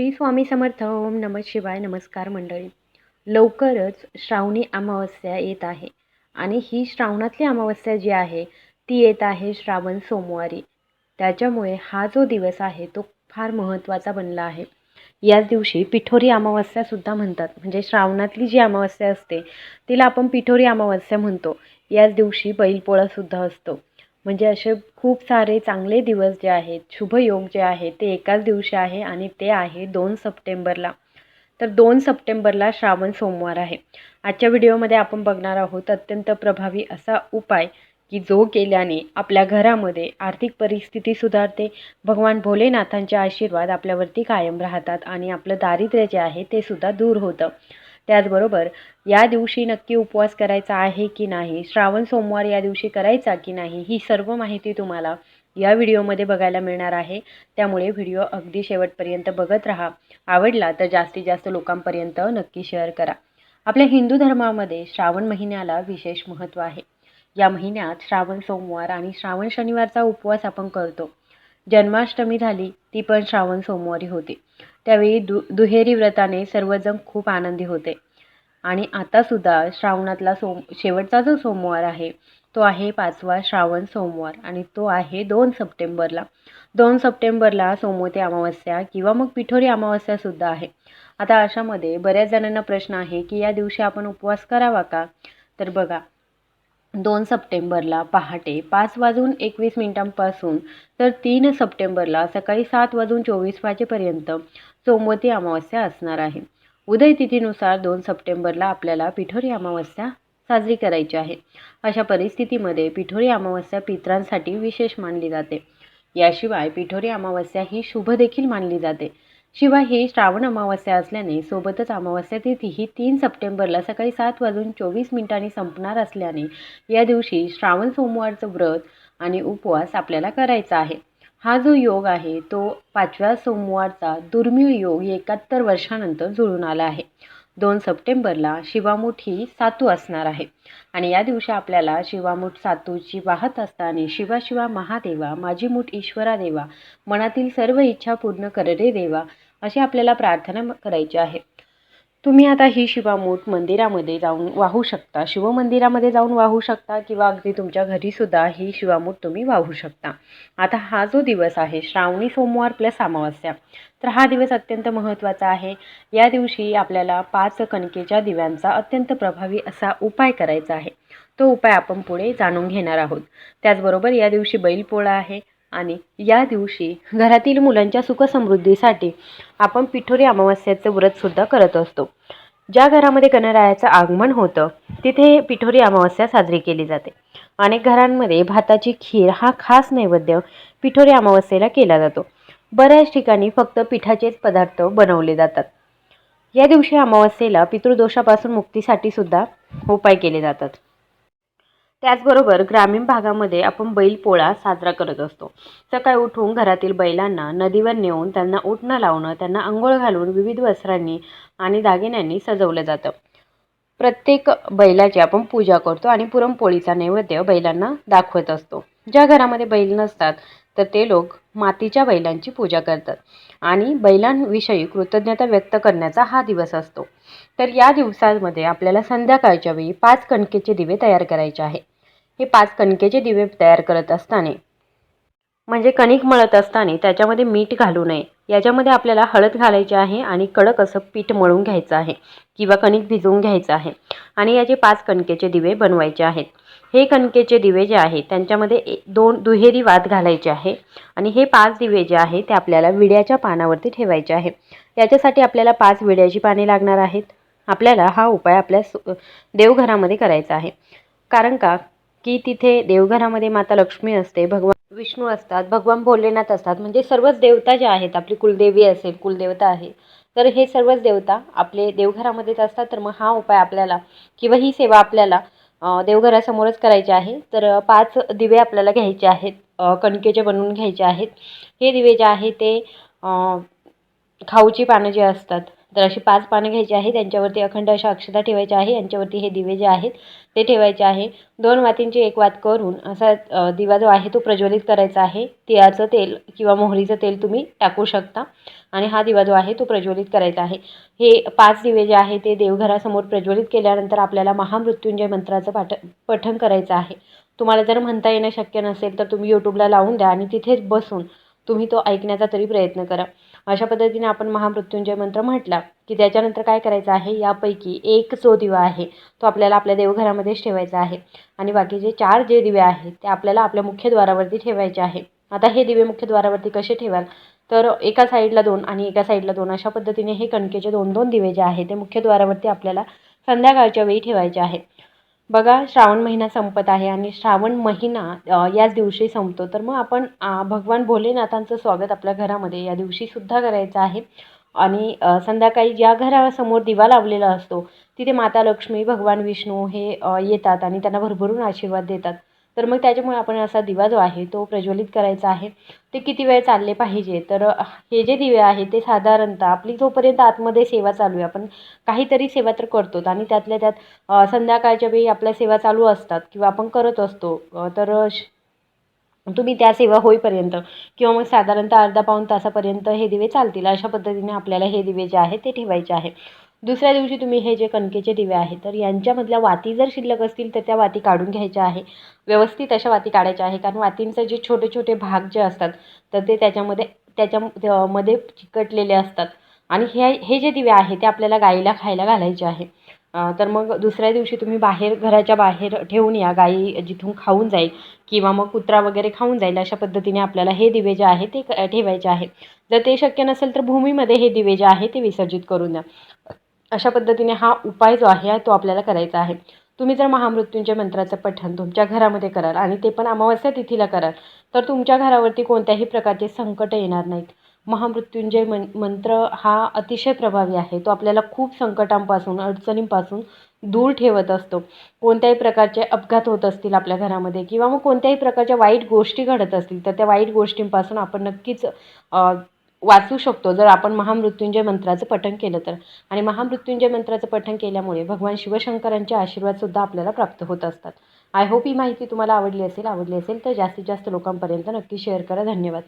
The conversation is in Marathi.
श्री स्वामी समर्थ ओम नमः शिवाय नमस्कार मंडळी. लवकरच श्रावणी अमावस्या येत आहे आणि ही श्रावणातली अमावस्या जी आहे ती येत आहे श्रावण सोमवारी. त्याच्यामुळे हा जो दिवस आहे तो फार महत्त्वाचा बनला आहे. याच दिवशी पिठोरी अमावस्यासुद्धा म्हणतात. म्हणजे श्रावणातली जी अमावस्या असते तिला आपण पिठोरी अमावस्या म्हणतो. याच दिवशी बैलपोळासुद्धा असतो. म्हणजे असे खूप सारे चांगले दिवस जे आहेत शुभयोग जे आहे ते एकाच दिवशी आहे आणि ते आहे दोन सप्टेंबरला. तर दोन सप्टेंबरला श्रावण सोमवार आहे. आजच्या व्हिडिओमध्ये आपण बघणार आहोत अत्यंत प्रभावी असा उपाय की जो केल्याने आपल्या घरामध्ये आर्थिक परिस्थिती सुधारते भगवान भोलेनाथांचे आशीर्वाद आपल्यावरती कायम राहतात आणि आपलं दारिद्र्य जे आहे ते सुद्धा दूर होतं. त्याचबरोबर या दिवशी नक्की उपवास करायचा आहे की नाही श्रावण सोमवार या दिवशी करायचा की नाही ही सर्व माहिती तुम्हाला या व्हिडिओमध्ये बघायला मिळणार आहे. त्यामुळे व्हिडिओ अगदी शेवटपर्यंत बघत राहा. आवडला तर जास्तीत जास्त लोकांपर्यंत नक्की शेअर करा. आपल्या हिंदू धर्मामध्ये श्रावण महिन्याला विशेष महत्त्व आहे. या महिन्यात श्रावण सोमवार आणि श्रावण शनिवारचा उपवास आपण करतो. जन्माष्टमी झाली ती पण श्रावण सोमवारी होती. त्यावेळी दु दुहेरी व्रताने सर्वजण खूप आनंदी होते. आणि आतासुद्धा श्रावणातला सोम शेवटचा जो सोमवार आहे तो आहे पाचवा श्रावण सोमवार. आणि तो आहे दोन सप्टेंबरला. दोन सप्टेंबरला सोमवती अमावस्या किंवा मग पिठोरी अमावस्यासुद्धा आहे. आता अशामध्ये बऱ्याच जणांना प्रश्न आहे की या दिवशी आपण उपवास करावा का? तर बघा दोन सप्टेंबरला पहाटे पाच वाजून एकवीस मिनिटांपासून तर तीन सप्टेंबरला सकाळी सात वाजून चोवीस वाजेपर्यंत सोमवती अमावस्या असणार आहे. उदय तिथीनुसार दोन सप्टेंबरला आपल्याला पिठोरी अमावस्या साजरी करायची आहे. अशा परिस्थितीमध्ये पिठोरी अमावस्या पित्रांसाठी विशेष मानली जाते. याशिवाय पिठोरी अमावस्या ही शुभ देखील मानली जाते. शिवाय ही श्रावण अमावस्या असल्याने सोबतच अमावस्या तिथी ही तीन सप्टेंबरला सकाळी सात वाजून चोवीस मिनिटांनी संपणार असल्याने या दिवशी श्रावण सोमवारचं व्रत आणि उपवास आपल्याला करायचा आहे. हा जो योग आहे तो पाचव्या सोमवारचा दुर्मिळ योग एकाहत्तर वर्षानंतर जुळून आला आहे. दोन सप्टेंबरला शिवामूठ ही सातू असणार आहे. आणि या दिवशी आपल्याला शिवामूठ सातूची वाहत असताना शिवा शिवा महादेवा माझी मूठ ईश्वरा देवा मनातील सर्व इच्छा पूर्ण करडे देवा अशी आपल्याला प्रार्थना करायची आहे. तुम्ही आता ही शिवामूठ मंदिरामध्ये जाऊन वाहू शकता. शिवमंदिरामध्ये जाऊन वाहू शकता किंवा अगदी तुमच्या घरीसुद्धा ही शिवामूठ तुम्ही वाहू शकता. आता हा जो दिवस आहे श्रावणी सोमवार प्लस अमावस्या तर हा दिवस अत्यंत महत्त्वाचा आहे. या दिवशी आपल्याला पाच कणकेच्या दिव्यांचा अत्यंत प्रभावी असा उपाय करायचा आहे. तो उपाय आपण पुढे जाणून घेणार आहोत. त्याचबरोबर या दिवशी बैलपोळा आहे. आणि या दिवशी घरातील मुलांच्या सुखसमृद्धीसाठी आपण पिठोरी अमावस्याचं व्रतसुद्धा करत असतो. ज्या घरामध्ये गणरायाचं आगमन होतं तिथे पिठोरी अमावस्या साजरी केली जाते. अनेक घरांमध्ये भाताची खीर हा खास नैवेद्य पिठोरी अमावस्येला केला जातो. बऱ्याच ठिकाणी फक्त पिठाचेच पदार्थ बनवले जातात. या दिवशी अमावस्येला पितृदोषापासून मुक्तीसाठी सुद्धा उपाय केले जातात. त्याचबरोबर ग्रामीण भागामध्ये आपण बैलपोळा साजरा करत असतो. सकाळी उठून घरातील बैलांना नदीवर नेऊन त्यांना उठणं लावणं त्यांना आंघोळ घालून विविध वस्त्रांनी आणि दागिन्यांनी सजवलं जातं. प्रत्येक बैलाची आपण पूजा करतो आणि पुरणपोळीचा नैवेद्य बैलांना दाखवत असतो. ज्या घरामध्ये बैल नसतात तर ते लोक मातीच्या बैलांची पूजा करतात आणि बैलांविषयी कृतज्ञता व्यक्त करण्याचा हा दिवस असतो. तर या दिवसामध्ये आपल्याला संध्याकाळच्या वेळी पाच कणकेचे दिवे तयार करायचे आहे हे पाच कणकेचे दिवे तयार करत असताना. म्हणजे कणिक मळत असताना त्याच्यामध्ये मीठ घालू नये. याच्यामध्ये आपल्याला हळद घालायची आहे आणि कडक असं पीठ मळून घ्यायचं आहे किंवा कणिक भिजवून घ्यायचं आहे. आणि याचे पाच कणकेचे दिवे बनवायचे आहेत. हे कणकेचे दिवे जे आहेत त्यांच्यामध्ये दोन दुहेरी वात घालायचे आहे आणि हे पाच दिवे जे आहे ते आपल्याला विड्याच्या पानावरती ठेवायचे आहे. याच्यासाठी आपल्याला पाच विड्याची पाने लागणार आहेत. आपल्याला हा उपाय आपल्या देवघरामध्ये करायचा आहे. कारण का? की तिथे देवघरामध्ये माता लक्ष्मी असते भगवान विष्णू असतात भगवान भोलेनाथ असतात. म्हणजे सर्वच देवता ज्या आहेत आपली कुलदेवी असेल कुलदेवता आहे तर हे सर्वच देवता आपले देवघरामध्येच असतात. तर मग हा उपाय आपल्याला किंवा ही सेवा आपल्याला देवघरासमोरच करायची आहे. तर पाच दिवे आपल्याला घ्यायचे आहेत कणकेचे बनवून घ्यायचे आहेत. हे दिवे जे आहे ते खाऊची पानं जी असतात तर अशी पाच पानं घ्यायची आहे. त्यांच्यावरती अखंड अशा अक्षता ठेवायच्या आहे. यांच्यावरती हे दिवे जे आहेत ते ठेवायचे आहे. दोन वातींची एक वात करून असा दिवा जो आहे तो प्रज्वलित करायचा आहे. तिळाचं तेल किंवा मोहरीचं तेल तुम्ही टाकू शकता. आणि हा दिवा जो आहे तो प्रज्वलित करायचा आहे. हे पाच दिवे जे आहे ते देवघरासमोर प्रज्वलित केल्यानंतर आपल्याला महामृत्युंजय मंत्राचं पाठ पठण करायचं आहे. तुम्हाला जर म्हणता येणं शक्य नसेल तर तुम्ही यूट्यूबला लावून द्या आणि तिथेच बसून तुम्ही तो ऐकण्याचा तरी प्रयत्न करा. अशा पद्धतीने आपण महामृत्युंजय मंत्र म्हटला की त्याच्यानंतर काय करायचं आहे? यापैकी एक जो दिवा आहे तो आपल्याला आपल्या देवघरामध्येच ठेवायचा आहे. आणि बाकीचे चार जे दिवे आहेत ते आपल्याला आपल्या मुख्यद्वारावरती ठेवायचे आहे. आता हे दिवे मुख्यद्वारावरती कसे ठेवाल? तर एका साईडला दोन आणि एका साईडला दोन. अशा पद्धतीने हे कणकेचे दोन दोन दिवे जे आहे ते मुख्यद्वारावरती आपल्याला संध्याकाळच्या वेळी ठेवायचे आहे बघा श्रावण महिना संपत आहे आणि श्रावण महिना याच दिवशी संपतो. तर मग आपण भगवान भोलेनाथांचं स्वागत आपल्या घरामध्ये या दिवशी सुद्धा करायचं आहे. आणि संध्याकाळी ज्या घरासमोर दिवा लावलेला असतो तिथे माता लक्ष्मी भगवान विष्णू हे येतात आणि त्यांना भरभरून आशीर्वाद देतात. तर मग त्याच्यामुळे आपण असा दिवा जो आहे तो प्रज्वलित करायचा आहे. ते किती वेळ चालले पाहिजे? तर हे जे दिवे आहे ते साधारणतः आपली जोपर्यंत आतमध्ये सेवा चालू आहे आपण काहीतरी सेवा तर करतोच आणि त्यातल्या त्यात संध्याकाळच्या वेळी आपल्या सेवा चालू असतात किंवा आपण करत असतो तर श- तुम्ही त्या सेवा होईपर्यंत किंवा मग साधारणतः अर्धा पाऊण तासापर्यंत हे दिवे चालतील. अशा पद्धतीने आपल्याला हे दिवे जे आहे ते ठेवायचे आहे दुसऱ्या दिवशी तुम्ही हे जे कणकेचे दिवे आहेत तर यांच्यामधल्या वाती जर शिल्लक असतील तर त्या वाती काढून घ्यायच्या आहे. व्यवस्थित अशा वाती काढायच्या आहे कारण वातींचे जे छोटे छोटे भाग जे असतात तर ते त्याच्यामध्ये त्याच्या मध्ये चिकटलेले असतात. आणि हे हे जे दिवे आहे ते आपल्याला गाईला खायला घालायचे आहे. तर मग दुसऱ्या दिवशी तुम्ही बाहेर घराच्या बाहेर ठेवून या. गाई जिथून खाऊन जाईल किंवा मग कुत्रा वगैरे खाऊन जाईल अशा पद्धतीने आपल्याला हे दिवे जे आहे ते क- ठेवायचे आहे. जर ते शक्य नसेल तर भूमीमध्ये हे दिवे जे आहे ते विसर्जित करून द्या. अशा पद्धतीने हा उपाय जो आहे तो आपल्याला करायचा आहे. तुम्ही जर महामृत्यूंच्या मंत्राचं पठण तुमच्या घरामध्ये कराल आणि ते पण अमावस्या तिथीला कराल तर तुमच्या घरावरती कोणत्याही प्रकारचे संकट येणार नाहीत. महामृत्युंजय मं मंत्र हा अतिशय प्रभावी आहे. तो आपल्याला खूप संकटांपासून अडचणींपासून दूर ठेवत असतो. कोणत्याही प्रकारचे अपघात होत असतील आपल्या घरामध्ये किंवा मग कोणत्याही प्रकारच्या वाईट गोष्टी घडत असतील तर त्या वाईट गोष्टींपासून आपण नक्कीच वाचू शकतो. जर आपण महामृत्युंजय मंत्राचं पठण केलं तर. आणि महामृत्युंजय मंत्राचं पठण केल्यामुळे भगवान शिवशंकरांचे आशीर्वादसुद्धा आपल्याला प्राप्त होत असतात. आय होप ही माहिती तुम्हाला आवडली असेल आवडली असेल तर जास्तीत जास्त लोकांपर्यंत नक्की शेअर करा. धन्यवाद.